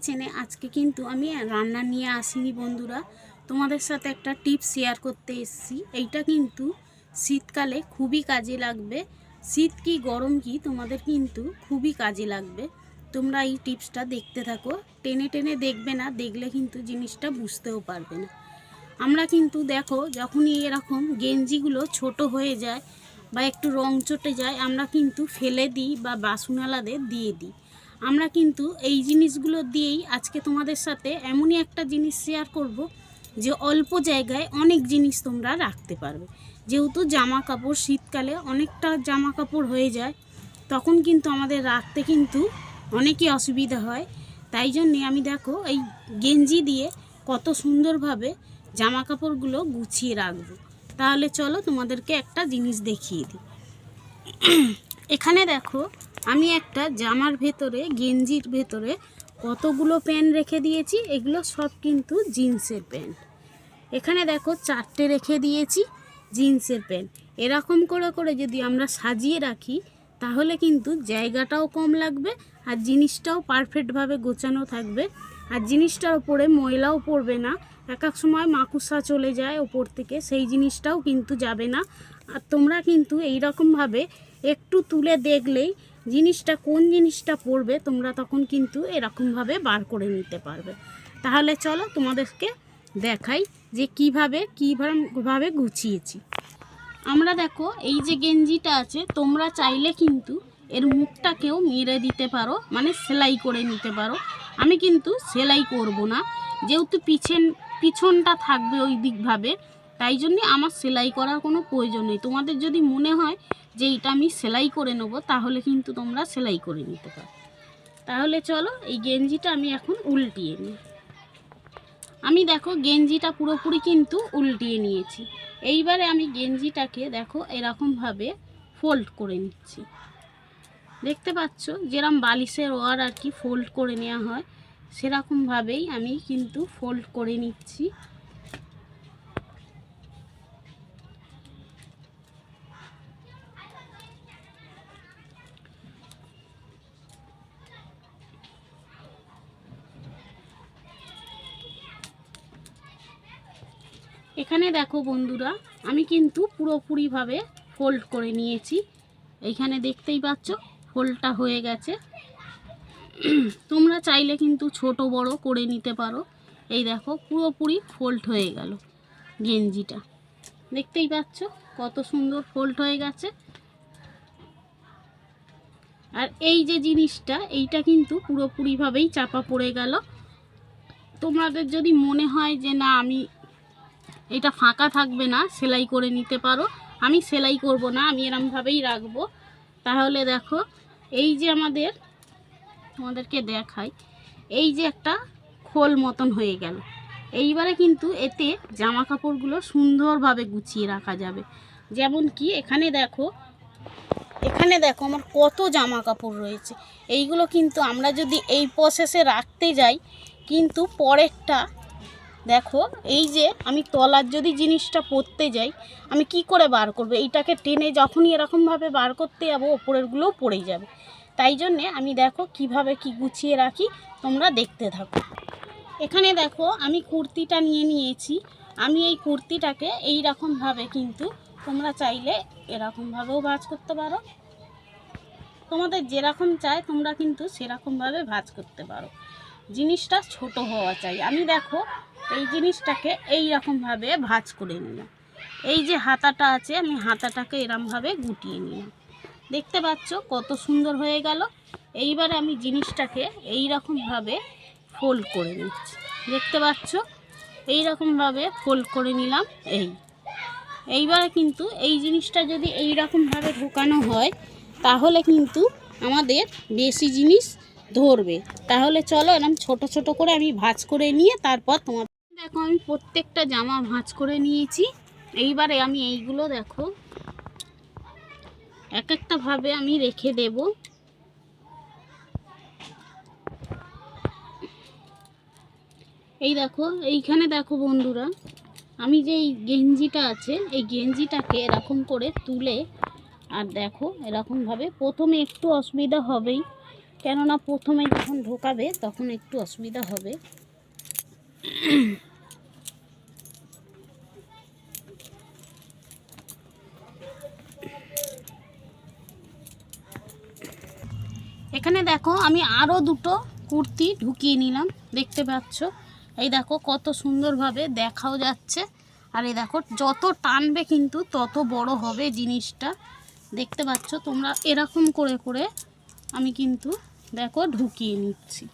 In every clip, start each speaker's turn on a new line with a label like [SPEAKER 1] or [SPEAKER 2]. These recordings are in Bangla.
[SPEAKER 1] কিচেনে আজকে কিন্তু আমি রান্না নিয়ে আসিনি বন্ধুরা। তোমাদের সাথে একটা টিপস শেয়ার করতে এসেছি। এইটা কিন্তু শীতকালে খুবই কাজে লাগবে। শীত কি গরম কি তোমাদের কিন্তু খুবই কাজে লাগবে। তোমরা এই টিপসটা দেখতে থাকো। টেনে টেনে দেখবে না, দেখলে কিন্তু জিনিসটা বুঝতেও পারবে না। আমরা কিন্তু দেখো, যখনই এরকম গেঞ্জিগুলো ছোট হয়ে যায় বা একটু রং চটে যায়, আমরা কিন্তু ফেলে দিই বা বাসুনালাদের দিয়ে দিই। আমরা কিন্তু এই জিনিসগুলো দিয়েই আজকে তোমাদের সাথে এমনই একটা জিনিস শেয়ার করব যে অল্প জায়গায় অনেক জিনিস তোমরা রাখতে পারবে। যেহেতু জামা কাপড় শীতকালে অনেকটা জামা কাপড় হয়ে যায়, তখন কিন্তু আমাদের রাখতে কিন্তু অনেকই অসুবিধা হয়। তাই জন্যে আমি দেখো এই গেঞ্জি দিয়ে কত সুন্দরভাবে জামা কাপড়গুলো গুছিয়ে রাখব। তাহলে চলো তোমাদেরকে একটা জিনিস দেখিয়ে দিই। এখানে দেখো আমি একটা জামার ভেতরে, গেঞ্জির ভেতরে কতগুলো প্যান্ট রেখে দিয়েছি, এগুলো সব কিন্তু জিন্সের প্যান্ট। এখানে দেখো চারটে রেখে দিয়েছি জিন্সের প্যান্ট। এরকম করে করে যদি আমরা সাজিয়ে রাখি, তাহলে কিন্তু জায়গাটাও কম লাগবে আর জিনিসটাও পারফেক্টভাবে গোছানো থাকবে। আর জিনিসটার ওপরে ময়লাও পড়বে না। এক এক সময় মাকুসা চলে যায় ওপর থেকে, সেই জিনিসটাও কিন্তু যাবে না। আর তোমরা কিন্তু এই রকমভাবে একটু তুলে দেখলেই জিনিসটা কোন জিনিসটা পড়বে তোমরা তখন কিন্তু এরকমভাবে বার করে নিতে পারবে। তাহলে চলো তোমাদেরকে দেখাই যে কীভাবে, কীভাবে গুছিয়েছি। আমরা দেখো, এই যে গেঞ্জিটা আছে, তোমরা চাইলে কিন্তু এর মুখটাকেও মেরে দিতে পারো মানে সেলাই করে নিতে পারো। আমি কিন্তু সেলাই করব না, যেহেতু পিছন, পিছনটা থাকবে ওই দিকভাবে। তাই জন্যে আমার সেলাই করার কোনো প্রয়োজন নেই। তোমাদের যদি মনে হয় যে এটা আমি সেলাই করে নেব, তাহলে কিন্তু তোমরা সেলাই করে নিতে পারো। তাহলে চলো এই গেঞ্জিটা আমি এখন উল্টিয়ে নিই। আমি দেখো গেঞ্জিটা পুরোপুরি কিন্তু উল্টিয়ে নিয়েছি। এইবারে আমি গেঞ্জিটাকে দেখো এরকমভাবে ফোল্ড করে নিচ্ছি। দেখতে পাচ্ছ যেরকম বালিশের ওয়ার আর কি ফোল্ড করে নেওয়া হয়, সেরকমভাবেই আমি কিন্তু ফোল্ড করে নিচ্ছি। এখানে দেখো বন্ধুরা, আমি কিন্তু পুরোপুরিভাবে ফোল্ড করে নিয়েছি। এইখানে দেখতেই পাচ্ছ ফোল্ডটা হয়ে গেছে। তোমরা চাইলে কিন্তু ছোট বড় করে নিতে পারো। এই দেখো, পুরোপুরি ফোল্ড হয়ে গেল গেঞ্জিটা। দেখতেই পাচ্ছ, কত সুন্দর ফোল্ড হয়ে গেছে। আর এই যে জিনিসটা, এইটা কিন্তু পুরোপুরিভাবেই চাপা পড়ে গেল। তোমাদের যদি মনে হয় যে, না, আমি এটা ফাঁকা থাকবে না, সেলাই করে নিতে পারো। আমি সেলাই করব না, আমি এরমভাবেই রাখব। তাহলে দেখো, এই যে আমাদের, তোমাদেরকে দেখাই, এই যে একটা খোল মতন হয়ে গেল। এইবারে কিন্তু এতে জামা কাপড়গুলো সুন্দরভাবে গুছিয়ে রাখা যাবে। যেমন কি, এখানে দেখো এখানে দেখো আমার কত জামা কাপড় রয়েছে। এইগুলো কিন্তু আমরা যদি এই প্রসেসে রাখতে যাই, কিন্তু পরেরটা দেখো, এই যে আমি তলার যদি জিনিসটা পরতে যাই, আমি কি করে বার করব? এইটাকে টেনে যখনই এরকমভাবে বার করতে যাব, ওপরেরগুলোও পড়ে যাবে। তাই জন্যে আমি দেখো কীভাবে কি গুছিয়ে রাখি, তোমরা দেখতে থাকো। এখানে দেখো আমি কুর্তিটা নিয়ে নিয়েছি। আমি এই কুর্তিটাকে এই রকমভাবে কিন্তু তোমরা চাইলে এরকমভাবেও ভাজ করতে পারো। তোমাদের যেরকম চায় তোমরা কিন্তু সেরকমভাবে ভাজ করতে পারো। জিনিসটা ছোট হওয়া চাই। আমি দেখো এই জিনিসটাকে এই রকমভাবে ভাজ করে নিলাম। এই যে হাতাটা আছে, আমি হাতাটাকে এরমভাবে গুটিয়ে নিলাম। দেখতে পাচ্ছ কত সুন্দর হয়ে গেল। এইবারে আমি জিনিসটাকে এই রকমভাবে ফোল্ড করে নিচ্ছি। দেখতে পাচ্ছ? এই রকমভাবে ফোল্ড করে নিলাম, এই। এইবারে কিন্তু এই জিনিসটা যদি এই রকমভাবে ঢোকানো হয়, তাহলে কিন্তু আমাদের বেশি জিনিস ধরবে। তাহলে চলো এরকম ছোট ছোট করে আমি ভাজ করে নিয়ে তারপর তোমার দেখো, আমি প্রত্যেকটা জামা ভাঁজ করে নিয়েছি। এইবারে আমি এইগুলো দেখো এক একটা ভাবে আমি রেখে দেব। এই দেখো, এইখানে দেখো বন্ধুরা, আমি যে এই গেঞ্জিটা আছে, এই গেঞ্জিটাকে এরকম করে তুলে, আর দেখো এরকমভাবে প্রথমে একটু অসুবিধা হবেই। কেননা প্রথমে যখন ঢোকাবে, তখন একটু অসুবিধা হবে এখানে দেখো, আমি আরও দুটো কুর্তি ঢুকিয়ে নিলাম। দেখতে পাচ্ছ? এই দেখো, কত সুন্দরভাবে দেখাও যাচ্ছে। আর এই দেখো, যত টানবে কিন্তু তত বড় হবে জিনিসটা। দেখতে পাচ্ছ? তোমরা এরকম করে করে আমি কিন্তু দেখো ঢুকিয়ে নিচ্ছি।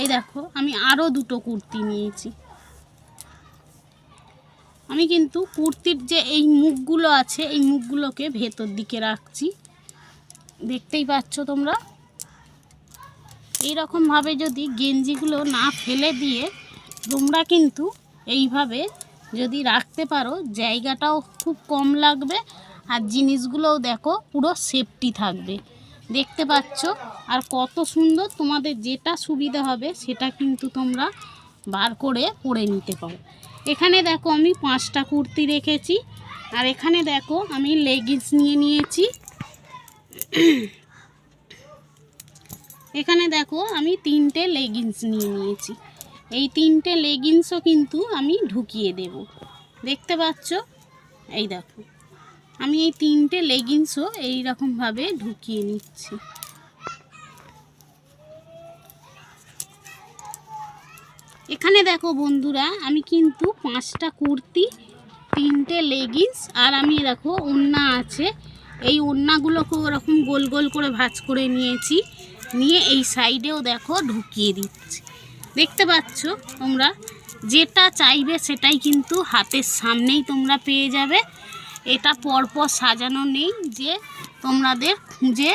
[SPEAKER 1] এই দেখো, আমি আরও দুটো কুর্তি নিয়েছি। আমি কিন্তু কুর্তির যে এই মুখগুলো আছে, এই মুখগুলোকে ভেতর দিকে রাখছি। দেখতেই পাচ্ছ তোমরা? এই রকমভাবে যদি গেঞ্জিগুলো না ফেলে দিয়ে তোমরা কিন্তু এইভাবে যদি রাখতে পারো, জায়গাটাও খুব কম লাগবে আর জিনিসগুলোও দেখো পুরো সেফটি থাকবে। দেখতে পাচ্ছ? আর কত সুন্দর তোমাদের যেটা সুবিধা হবে সেটা কিন্তু তোমরা বার করে পরে নিতে পারো। এখানে দেখো আমি পাঁচটা কুর্তি রেখেছি। আর এখানে দেখো আমি লেগিংস নিয়ে নিয়েছি। এখানে দেখো, আমি তিনটে লেগিংস নিয়ে নিয়েছি। এই তিনটে লেগিংসও কিন্তু আমি ঢুকিয়ে দেব। দেখতে পাচ্ছ? এই দেখো। আমি এই তিনটে লেগিংসও এই রকমভাবে ঢুকিয়ে নিচ্ছি। এখানে দেখো বন্ধুরা, আমি কিন্তু পাঁচটা কুর্তি, তিনটে লেগিংস আর আমি দেখো ওন্না আছে। এই ওন্নাগুলোকে ওরকম গোল গোল করে ভাঁজ করে নিয়েছি। নিয়ে এই সাইডেও দেখো ঢুকিয়ে দিচ্ছি। দেখতে পাচ্ছ তোমরা? যেটা চাইবে সেটাই কিন্তু হাতের সামনেই তোমরা পেয়ে যাবে। এটা পরপর সাজানো নেই যে তোমাদের খুঁজে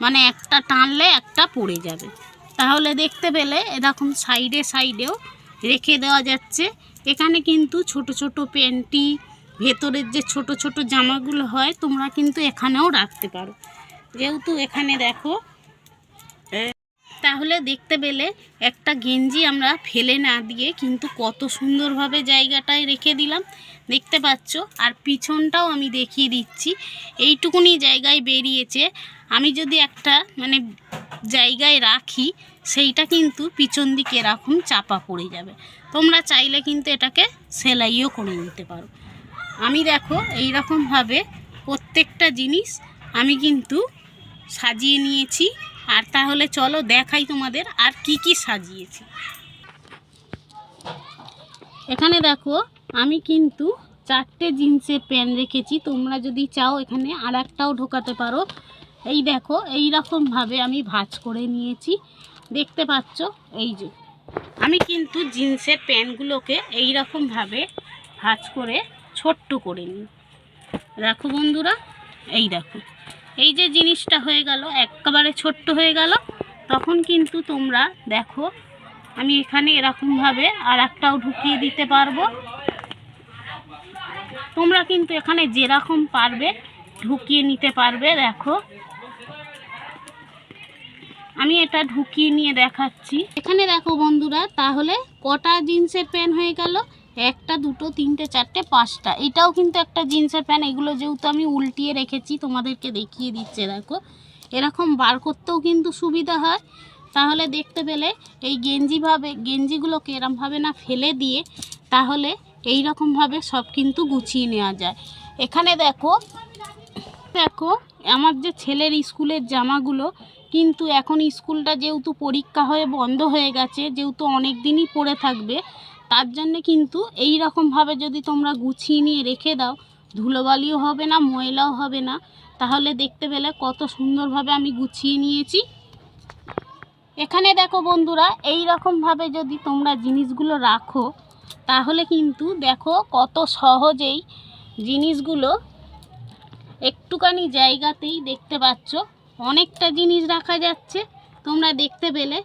[SPEAKER 1] মানে একটা টানলে একটা পড়ে যাবে। তাহলে দেখতে পেলে এরকম সাইডে সাইডেও রেখে দেওয়া যাচ্ছে। এখানে কিন্তু ছোট ছোট প্যান্টি ভেতরের যে ছোট ছোট জামাগুলো হয়, তোমরা কিন্তু এখানেও রাখতে পারো। যেহেতু এখানে দেখো, তাহলে দেখতে পেলে একটা গেঞ্জি আমরা ফেলে না দিয়ে কিন্তু কত সুন্দরভাবে জায়গাটায় রেখে দিলাম। দেখতে পাচ্ছ? আর পিছনটাও আমি দেখিয়ে দিচ্ছি। এইটুকুনি জায়গায় বেরিয়েছে। আমি যদি একটা মানে জায়গায় রাখি, সেইটা কিন্তু পিছন দিকে এরকম চাপা পড়ে যাবে। তোমরা চাইলে কিন্তু এটাকে সেলাইও করে নিতে পারো। আমি দেখো এই রকমভাবে প্রত্যেকটা জিনিস আমি কিন্তু সাজিয়ে নিয়েছি। আর তাহলে চলো দেখাই তোমাদের আর কি কি সাজিয়েছি। এখানে দেখো, আমি কিন্তু চারটে জিন্সের প্যান্ট রেখেছি। তোমরা যদি চাও এখানে আর একটাও ঢোকাতে পারো। এই দেখো এই রকমভাবে আমি ভাজ করে নিয়েছি। দেখতে পাচ্ছ? এই যে। আমি কিন্তু জিন্সের প্যান্টগুলোকে এই রকমভাবে ভাঁজ করে ছোট্ট করে নিই। দেখো বন্ধুরা, এই দেখো। এই যে জিনিসটা হয়ে গেল, একেবারে ছোট্ট হয়ে গেল, তখন কিন্তু তোমরা দেখো, আমি এখানে এরকমভাবে আর একটাও ঢুকিয়ে দিতে পারব। তোমরা কিন্তু এখানে যেরকম পারবে ঢুকিয়ে নিতে পারবে, দেখো। আমি এটা ঢুকিয়ে নিয়ে দেখাচ্ছি। এখানে দেখো বন্ধুরা, তাহলে কটা জিন্সের প্যান্ট হয়ে গেল? একটা, দুটো, তিনটে, চারটে, পাঁচটা। এটাও কিন্তু একটা জিন্সের প্যান্ট। এগুলো যেহেতু আমি উল্টিয়ে রেখেছি, তোমাদেরকে দেখিয়ে দিচ্ছে, দেখো। এরকম বার করতেও কিন্তু সুবিধা হয়। তাহলে দেখতে পেলে এই গেঞ্জিভাবে, গেঞ্জিগুলোকে এরমভাবে না ফেলে দিয়ে তাহলে এই রকমভাবে সব কিন্তু গুছিয়ে নেওয়া যায়। এখানে দেখো দেখো, আমার যে ছেলের স্কুলের জামাগুলো কিন্তু এখন স্কুলটা যেহেতু পরীক্ষা হয়ে বন্ধ হয়ে গেছে, যেহেতু অনেক দিনই পড়ে থাকবে তার জন্যে কিন্তু এই রকমভাবে যদি তোমরা গুছিয়ে নিয়ে রেখে দাও, ধুলোবালিও হবে না, ময়লাও হবে না, তাহলে দেখতে পেলে কত সুন্দরভাবে আমি গুছিয়ে নিয়েছি। এখানে দেখো বন্ধুরা এই রকমভাবে যদি তোমরা জিনিসগুলো রাখো, তাহলে কিন্তু দেখো কত সহজেই জিনিসগুলো একটুখানি জায়গাতেই দেখতে পাচ্ছ। অনেকটা জিনিস রাখা যাচ্ছে। তোমরা দেখতে পেলে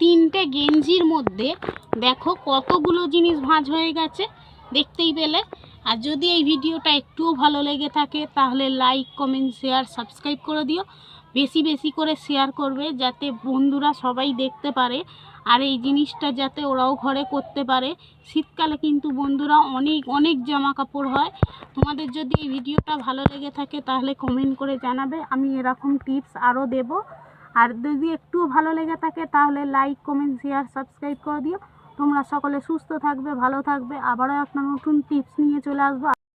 [SPEAKER 1] তিনটে গেঞ্জির মধ্যে দেখো কতগুলো জিনিস ভাঁজ হয়ে গেছে, দেখতেই পেলে। আর যদি এই ভিডিওটা একটুও ভালো লেগে থাকে, তাহলে লাইক কমেন্ট শেয়ার সাবস্ক্রাইব করে দিও। বেশি বেশি করে শেয়ার করবে, যাতে বন্ধুরা সবাই দেখতে পারে। আর এই জিনিসটা যাতে ওরাও ঘরে করতে পারে। শীতকালে কিন্তু বন্ধুরা অনেক অনেক জামা কাপড় হয়। তোমাদের যদি এই ভিডিওটা ভালো লেগে থাকে, তাহলে কমেন্ট করে জানাবে। আমি এরকম টিপস আরও দেব। আর যদি একটুও ভালো লেগে থাকে, তাহলে লাইক কমেন্ট শেয়ার সাবস্ক্রাইব করে দিও। তোমরা সকলে সুস্থ থাকবে ভালো থাকবে। আবারও একটা নতুন টিপস নিয়ে চলে আসব।